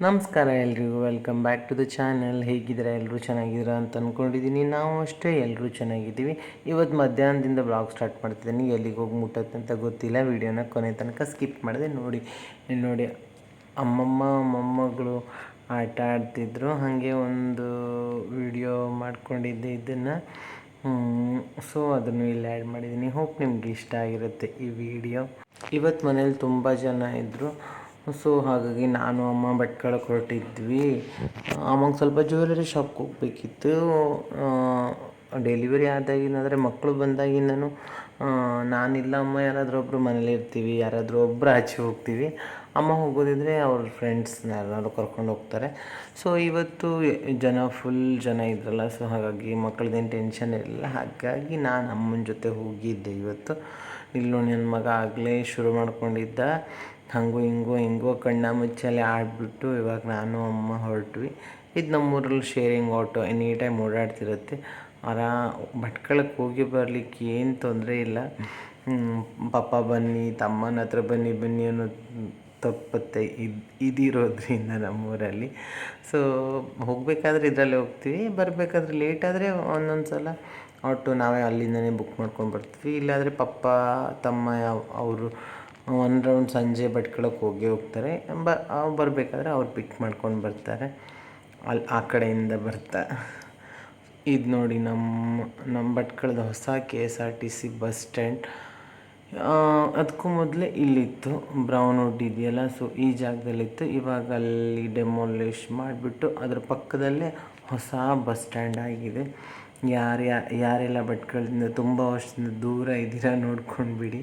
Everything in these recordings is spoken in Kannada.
ನಮಸ್ಕಾರ ಎಲ್ರಿಗೂ welcome back to the channel ಹೇಗಿದ್ದೀರಾ? ಎಲ್ಲರೂ ಚೆನ್ನಾಗಿದ್ದೀರಾ ಅಂತ ಅಂದ್ಕೊಂಡಿದ್ದೀನಿ ನಾವು ಅಷ್ಟೇ ಎಲ್ಲರೂ ಚೆನ್ನಾಗಿದ್ದೀವಿ. ಇವತ್ತು ಮಧ್ಯಾಹ್ನದಿಂದ ಬ್ಲಾಗ್ ಸ್ಟಾರ್ಟ್ ಮಾಡ್ತಿದ್ದೀನಿ. ಎಲ್ಲಿಗೆ ಹೋಗಿ ಮುಟ್ಟತ್ತೆ ಅಂತ ಗೊತ್ತಿಲ್ಲ. ವೀಡಿಯೋನ ಕೊನೆ ತನಕ ಸ್ಕಿಪ್ ಮಾಡಿದೆ ನೋಡಿ. ನೋಡಿ, ಅಮ್ಮಮ್ಮ, ಮೊಮ್ಮಗಳು ಆಟ ಆಡ್ತಿದ್ರು. ಹಾಗೆ ಒಂದು ವಿಡಿಯೋ ಮಾಡ್ಕೊಂಡಿದ್ದೆ ಇದನ್ನು. ಸೊ ಅದನ್ನು ಇಲ್ಲಿ ಆ್ಯಡ್ ಮಾಡಿದ್ದೀನಿ. ಹೋಪ್ ನಿಮ್ಗೆ ಇಷ್ಟ ಆಗಿರುತ್ತೆ ಈ ವಿಡಿಯೋ ಇವತ್ತು ಮನೇಲಿ ತುಂಬ ಜನ ಇದ್ದರು ಸೊ ಹಾಗಾಗಿ ನಾನು ಅಮ್ಮ ಭಟ್ಕಳಕ್ಕೆ ಹೊರಟಿದ್ವಿ ಅಮ್ಮಂಗೆ ಸ್ವಲ್ಪ ಜ್ಯುವೆಲರಿ ಶಾಪ್ಗೆ ಹೋಗ್ಬೇಕಿತ್ತು. ಡೆಲಿವರಿ ಆದಾಗಿನಾದರೆ ಮಕ್ಕಳು ಆ, ನಾನಿಲ್ಲ ಅಮ್ಮ ಯಾರಾದರೂ ಒಬ್ಬರು ಮನೇಲಿ ಇರ್ತೀವಿ ಯಾರಾದರೂ ಒಬ್ಬರು ಆಚೆ ಹೋಗ್ತೀವಿ. ಅಮ್ಮ ಹೋಗೋದಿದ್ರೆ ಅವ್ರ ಫ್ರೆಂಡ್ಸ್ನ ಯಾರು ಕರ್ಕೊಂಡು ಹೋಗ್ತಾರೆ. ಸೊ ಇವತ್ತು ಜನ ಫುಲ್ ಜನ ಇದ್ರಲ್ಲ ಸೊ ಹಾಗಾಗಿ ಮಕ್ಕಳದ್ದೇನು ಟೆನ್ಷನ್ ಇರಲಿಲ್ಲ. ಹಾಗಾಗಿ ನಾನು ಅಮ್ಮನ ಜೊತೆ ಹೋಗಿದ್ದೆ ಇವತ್ತು. ಇಲ್ಲೂ ನನ್ನ ಮಗ ಆಗಲೇ ಶುರು ಮಾಡ್ಕೊಂಡಿದ್ದ. ಹಂಗೂ ಹಿಂಗೂ ಹಿಂಗೋ ಕಣ್ಣ ಮುಚ್ಚಲ್ಲಿ ಆಡಿಬಿಟ್ಟು ಇವಾಗ ನಾನು, ಅಮ್ಮ ಹೊರಟ್ವಿ. ಇದು ನಮ್ಮೂರಲ್ಲಿ ಶೇರಿಂಗ್ ಆಟೋ ಎನಿ ಟೈಮ್ ಓಡಾಡ್ತಿರುತ್ತೆ. ಆರಾ, ಭಟ್ಕಳಕ್ಕೆ ಹೋಗಿ ಬರಲಿಕ್ಕೆ ಏನು ತೊಂದರೆ ಇಲ್ಲ. ಪಪ್ಪ ಬನ್ನಿ, ತಮ್ಮನ ಹತ್ರ ಬನ್ನಿ ಬನ್ನಿ ಅನ್ನೋ ತಪ್ಪತ್ತೆ. ಇದು, ಇದಿರೋದ್ರಿಂದ ನಮ್ಮೂರಲ್ಲಿ. ಸೊ ಹೋಗಬೇಕಾದ್ರೆ ಇದರಲ್ಲಿ ಹೋಗ್ತೀವಿ. ಬರಬೇಕಾದ್ರೆ ಲೇಟ್ ಆದರೆ ಒಂದೊಂದು ಸಲ ಆಟೋ ನಾವೇ ಅಲ್ಲಿಂದನೇ ಬುಕ್ ಮಾಡ್ಕೊಂಡು ಬರ್ತೀವಿ. ಇಲ್ಲಾಂದರೆ ಪಪ್ಪ, ತಮ್ಮ, ಅವರು ಒನ್ ರೌಂಡ್ ಸಂಜೆ ಭಟ್ಕಳಕ್ಕೆ ಹೋಗಿ ಹೋಗ್ತಾರೆ ಬ ಬರಬೇಕಾದ್ರೆ ಅವ್ರು ಪಿಕ್ ಮಾಡ್ಕೊಂಡು ಬರ್ತಾರೆ. ಅಲ್ಲಿ ಆ ಕಡೆಯಿಂದ ಬರ್ತಾ. ಇದು ನೋಡಿ ನಮ್ಮ ನಮ್ಮ ಭಟ್ಕಳದ ಹೊಸ K S R T C bus stand ಅದಕ್ಕೂ ಮೊದಲೇ ಇಲ್ಲಿತ್ತು. ಬ್ರೌನ್ ವುಡ್ ಇದೆಯಲ್ಲ ಸೊ ಈ ಜಾಗದಲ್ಲಿತ್ತು. ಇವಾಗ ಅಲ್ಲಿ ಡೆಮೋಲಿಷ್ ಮಾಡಿಬಿಟ್ಟು ಅದ್ರ ಪಕ್ಕದಲ್ಲೇ ಹೊಸ ಬಸ್ ಸ್ಟ್ಯಾಂಡ್ ಆಗಿದೆ. ಯಾರು ಯಾರೆಲ್ಲ ಭಟ್ಕಳದಿಂದ ತುಂಬ ವರ್ಷದಿಂದ ದೂರ ಇದ್ದೀರಾ ನೋಡ್ಕೊಂಡು ಬಿಡಿ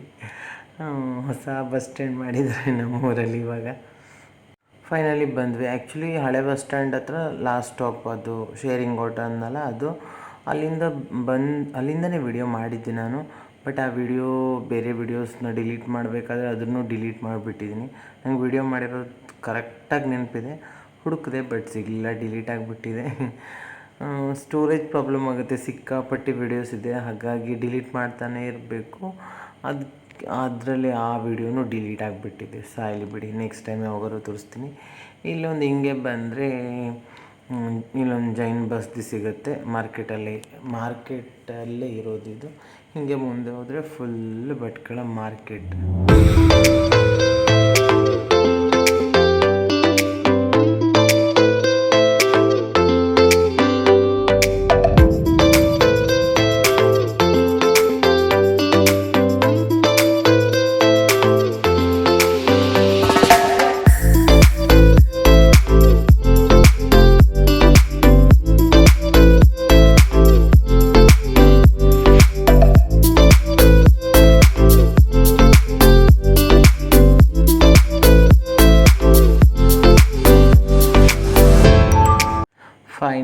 ಹೊಸ ಬಸ್ ಸ್ಟ್ಯಾಂಡ್ ಮಾಡಿದ್ದಾರೆ ನಮ್ಮ ಊರಲ್ಲಿ ಇವಾಗ. ಫೈನಲಿ ಬಂದ್ವಿ. ಆ್ಯಕ್ಚುಲಿ ಹಳೆ ಬಸ್ ಸ್ಟ್ಯಾಂಡ್ ಹತ್ರ ಲಾಸ್ಟ್ ಸ್ಟಾಪ್ ಅದು ಶೇರಿಂಗ್ ಓಟೋ ಅನ್ನಲ್ಲ ಅದು. ಅಲ್ಲಿಂದ ಬಂದು, ಅಲ್ಲಿಂದನೇ ವಿಡಿಯೋ ಮಾಡಿದ್ದೆ ನಾನು. ಬಟ್ ಆ ವಿಡಿಯೋ ಬೇರೆ ವಿಡಿಯೋಸ್ನ ಡಿಲೀಟ್ ಮಾಡಬೇಕಾದ್ರೆ ಅದನ್ನು ಡಿಲೀಟ್ ಮಾಡಿಬಿಟ್ಟಿದ್ದೀನಿ. ನಂಗೆ ವಿಡಿಯೋ ಮಾಡಿರೋದು ಕರೆಕ್ಟಾಗಿ ನೆನಪಿದೆ. ಹುಡುಕಿದೆ ಬಟ್ ಸಿಗಲಿಲ್ಲ, ಡಿಲೀಟ್ ಆಗಿಬಿಟ್ಟಿದೆ. ಸ್ಟೋರೇಜ್ ಪ್ರಾಬ್ಲಮ್ ಆಗುತ್ತೆ, ಸಿಕ್ಕಾಪಟ್ಟೆ ವಿಡಿಯೋಸ್ ಇದೆ, ಹಾಗಾಗಿ ಡಿಲೀಟ್ ಮಾಡ್ತಾನೇ ಇರಬೇಕು. ಅದು, ಅದರಲ್ಲಿ ಆ ವಿಡಿಯೋನು ಡಿಲೀಟ್ ಆಗಿಬಿಟ್ಟಿದೆ, ಸಾಯಲಿ ಬಿಡಿ ನೆಕ್ಸ್ಟ್ ಟೈಮ್ ಯಾವಾಗಾರು ತೋರಿಸ್ತೀನಿ. ಇಲ್ಲೊಂದು ಹಿಂಗೆ ಬಂದರೆ ಇಲ್ಲೊಂದು ಜೈನ್ ಬಸ್ದಿ ಸಿಗುತ್ತೆ, ಮಾರ್ಕೆಟಲ್ಲಿ, ಮಾರ್ಕೆಟಲ್ಲೇ ಇರೋದಿದು. ಹಿಂಗೆ ಮುಂದೆ ಹೋದರೆ ಫುಲ್ ಭಟ್ಕಳ ಮಾರ್ಕೆಟ್.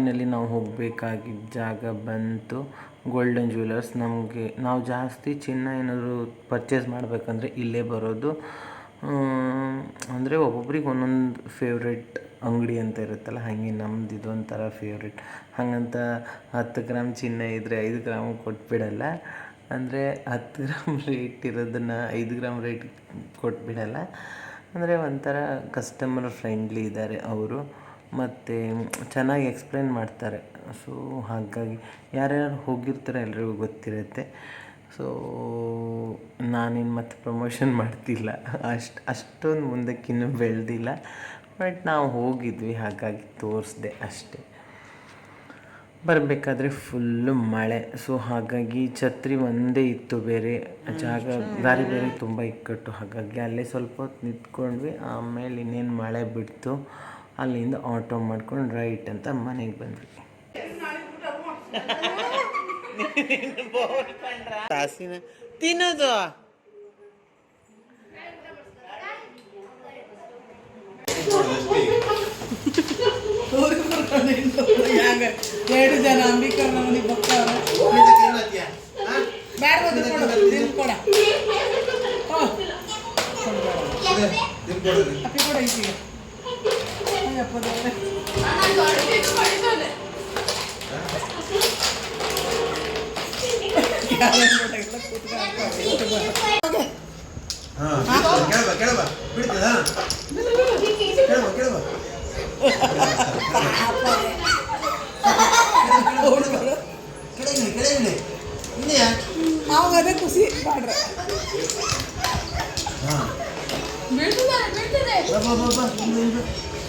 ಫೈನಲಿ ನಾವು ಹೋಗಬೇಕಾಗಿದ್ದ ಜಾಗ ಬಂತು. ಗೋಲ್ಡನ್ ಜ್ಯುವೆಲರ್ಸ್ ನಮಗೆ ನಾವು ಜಾಸ್ತಿ ಚಿನ್ನ ಏನಾದರೂ ಪರ್ಚೇಸ್ ಮಾಡಬೇಕಂದ್ರೆ ಇಲ್ಲೇ ಬರೋದು. ಅಂದರೆ ಒಬ್ಬೊಬ್ರಿಗೆ ಒಂದೊಂದು ಫೇವ್ರೆಟ್ ಅಂಗಡಿ ಅಂತ ಇರುತ್ತಲ್ಲ, ಹಾಗೆ ನಮ್ದು ಇದೊಂಥರ ಫೇವ್ರೆಟ್ ಹಾಗಂತ ಹತ್ತು ಗ್ರಾಮ್ ಚಿನ್ನ ಇದ್ದರೆ ಐದು ಗ್ರಾಮ್ ಕೊಟ್ಬಿಡಲ್ಲ. ಅಂದರೆ ಹತ್ತು ಗ್ರಾಮ್ ರೇಟ್ ಇರೋದನ್ನು ಐದು ಗ್ರಾಮ್ ರೇಟ್ ಕೊಟ್ಬಿಡಲ್ಲ. ಅಂದರೆ ಒಂಥರ ಕಸ್ಟಮರ್ ಫ್ರೆಂಡ್ಲಿ ಇದ್ದಾರೆ ಅವರು. ಮತ್ತು ಚೆನ್ನಾಗಿ ಎಕ್ಸ್ಪ್ಲೇನ್ ಮಾಡ್ತಾರೆ. ಸೊ ಹಾಗಾಗಿ ಯಾರ್ಯಾರು ಹೋಗಿರ್ತಾರೆ ಎಲ್ರಿಗೂ ಗೊತ್ತಿರುತ್ತೆ. ಸೊ ನಾನಿನ್ನು ಮತ್ತೆ ಪ್ರಮೋಷನ್ ಮಾಡ್ತಿಲ್ಲ. ಅಷ್ಟು ಅಷ್ಟೊಂದು ಮುಂದಕ್ಕಿನ್ನೂ ಬೆಳೆದಿಲ್ಲ. ಬಟ್ ನಾವು ಹೋಗಿದ್ವಿ ಹಾಗಾಗಿ ತೋರಿಸ್ದೆ ಅಷ್ಟೇ. ಬರಬೇಕಾದ್ರೆ ಫುಲ್ಲು ಮಳೆ. ಸೊ ಹಾಗಾಗಿ ಛತ್ರಿ ಒಂದೇ ಇತ್ತು ಬೇರೆ. ಜಾಗ ದಾರಿ ಬೇರೆ ತುಂಬ ಇಕ್ಕಟ್ಟು. ಹಾಗಾಗಿ ಅಲ್ಲೇ ಸ್ವಲ್ಪ ಹೊತ್ತು ನಿಂತ್ಕೊಂಡ್ವಿ. ಆಮೇಲೆ ಇನ್ನೇನು ಮಳೆ ಬಿಡ್ತು. ಅಲ್ಲಿಂದ ಆಟೋ ಮಾಡ್ಕೊಂಡು ರೈಟ್ ಅಂತ ಮನೆಗೆ ಬಂದ್ವಿ. ತಿನ್ನೋದು. ಎರಡು ಜನ ಅಂಬಿಕರ್ ನಮ್ಮನಿಗೆ ಬರ್ತಾವ್ರೆ ಬ್ಯಾಡ ಕೊಡ ಹ್ಞೂ ಅಪ್ಪಿ ಕೊಡ ಈಚೆಗೆ ಅಯ್ಯಪ್ಪ ದೇವ್ರೆ. ಯಾರೇನ್ ಗೊತ್ತಾಗಿಲ್ಲ, ಕೂತ್ಕೊ ಹಾಕ್ತಾರೆ. ಹೋಗು. ಕೇಳಬ ಕೇಳಬ ಬಿಡ್ತದ ಕೇಳಬ ಕೇಳಬ ಹುಡುಗರು ಕೆಳಗಿಳಿ ಕೆಳಗಿಳಿ ಇದೆಯಾ ಅವಾಗ ಅದೇ ಖುಷಿ ಮಾಡ್ರೆ ಹಾಂ ಬೀಳ್ತಿದ್ದಾರೆ ಬೀಳ್ತಿದೆ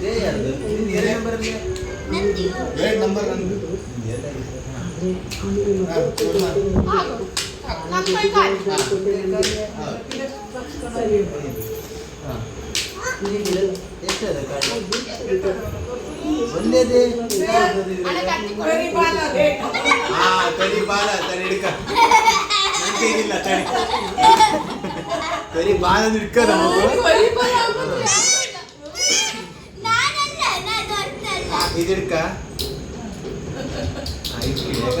ಜೇ ಯಾರ್ದು ಎಷ್ಟು ಏನೇ ಒಂದೇದೇ. ಹಾ ತಡಿ ಬಾಲ ತಡಿ ಹಿಡ್ಕ. ನನ್ ಕೈಗಿಲ್ಲ ತಡಿ. ತಡಿ ಬಾಲ ಹಿಡ್ಕ ನಮಗೂ. ಇದು ಹಿಡ್ಕ. ಆಯ್ತು ಈಗ.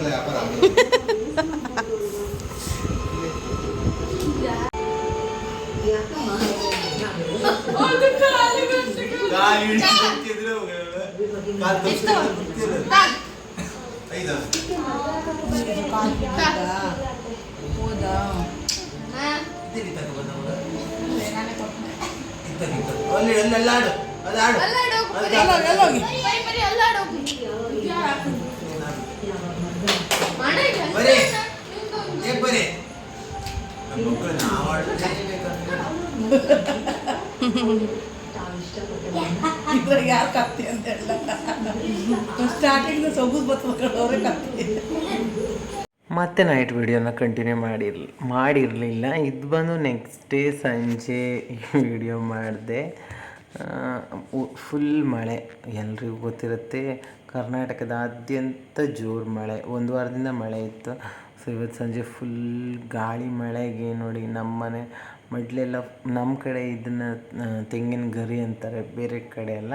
ಇದ್ದಾನೆ, ಇದ್ದಾನೆ. ಅಲ್ಲಿ ಅಲ್ಲಿ ಅಲ್ಲಿ ಆಡು ಅದು ಆಡು ಅದು ಎಲ್ಲ ಹೋಗಿ, ಎಲ್ಲ ಹೋಗಿ. ಬರೀ ಬರೀ. ನಮ್ಮ ಮಕ್ಕಳು ನಾವು ಇದ್ರಾಗ ಯಾರು ಕತ್ತಿ ಅಂತ ಹೇಳ ಸ್ಟಾರ್ಟಿಂಗ್ ಸೊಗಸು ಬತ್ಕೊಂಡವ್ರೆ ಕತ್ತಿ. ಮತ್ತೆ ನೈಟ್ ವಿಡಿಯೋನ ಕಂಟಿನ್ಯೂ ಮಾಡಿರ್ಲಿ ಮಾಡಿರಲಿಲ್ಲ. ಇದು ಬಂದು ನೆಕ್ಸ್ಟ್ ಡೇ ಸಂಜೆ ವಿಡಿಯೋ ಮಾಡಿದೆ. ಫುಲ್ ಮಳೆ. ಎಲ್ರಿಗೂ ಗೊತ್ತಿರುತ್ತೆ. ಕರ್ನಾಟಕದಾದ್ಯಂತ ಜೋರು ಮಳೆ. ಒಂದು ವಾರದಿಂದ ಮಳೆ ಇತ್ತು. ಸೊ ಇವತ್ತು ಸಂಜೆ ಫುಲ್ ಗಾಳಿ, ಮಳೆಗೆ ನೋಡಿ ನಮ್ಮ ಮನೆ, ಮಡ್ಲೆಲ್ಲ ನಮ್ಮ ಕಡೆ ಇದನ್ನು ತೆಂಗಿನ ಗರಿ ಅಂತಾರೆ ಬೇರೆ ಕಡೆ ಎಲ್ಲ.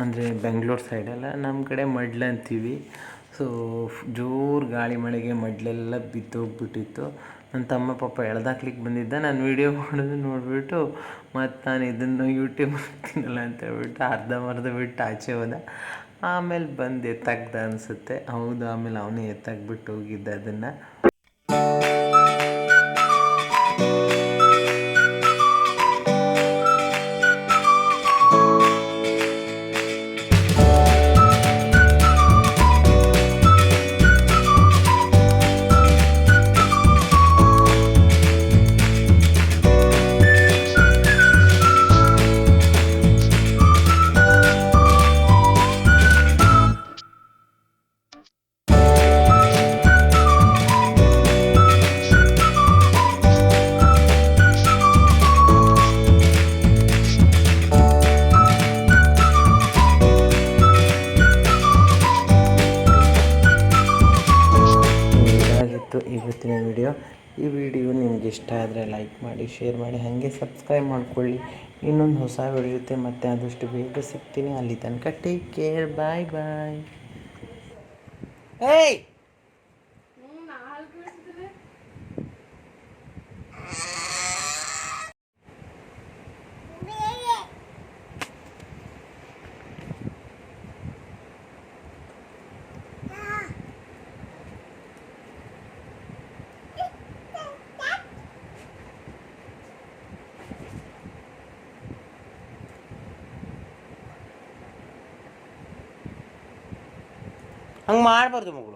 ಅಂದರೆ ಬೆಂಗಳೂರು ಸೈಡೆಲ್ಲ ನಮ್ಮ ಕಡೆ ಮಡ್ಲು ಅಂತೀವಿ. ಸೊ ಜೋರು ಗಾಳಿ, ಮಳೆಗೆ ಮಡ್ಲೆಲ್ಲ ಬಿದ್ದೋಗ್ಬಿಟ್ಟಿತ್ತು. ನನ್ನ ತಮ್ಮ ಪಾಪ ಎಳ್ದಾಕ್ಲಿಕ್ಕೆ ಬಂದಿದ್ದ. ನಾನು ವೀಡಿಯೋ ಮಾಡೋದು ನೋಡಿಬಿಟ್ಟು ಮತ್ತು ನಾನು ಇದನ್ನು ಯೂಟ್ಯೂಬ್ ಮಾಡ್ತೀನಲ್ಲ ಅಂತ ಹೇಳ್ಬಿಟ್ಟು ಅರ್ಧಂಬರ್ಧ ಬಿಟ್ಟು ಆಚೆ ಹೋದ. ಆಮೇಲೆ ಬಂದು ಎತ್ತಾಕ್ದ ಅನಿಸುತ್ತೆ. ಹೌದು ಆಮೇಲೆ ಅವನೇ ಎತ್ತಾಕ್ಬಿಟ್ಟು ಹೋಗಿದ್ದ ಅದನ್ನು. ಮಾಡಿ ಶೇರ್ ಮಾಡಿ, ಹಾಗೆ ಸಬ್ಸ್ಕ್ರೈಬ್ ಮಾಡಿಕೊಳ್ಳಿ. ಇನ್ನೊಂದು ಹೊಸ ವಿಡಿಯೋ ಜೊತೆ ಮತ್ತೆ ಆದಷ್ಟು ಬೇಗ ಸಿಗ್ತೀನಿ. ಅಲ್ಲಿ ತನಕ ಟೇಕ್ ಕೇರ್ ಬಾಯ್ ಬಾಯ್ ಏಯ್! ಹಂಗೆ ಮಾಡಬಾರ್ದು ಮಗಳು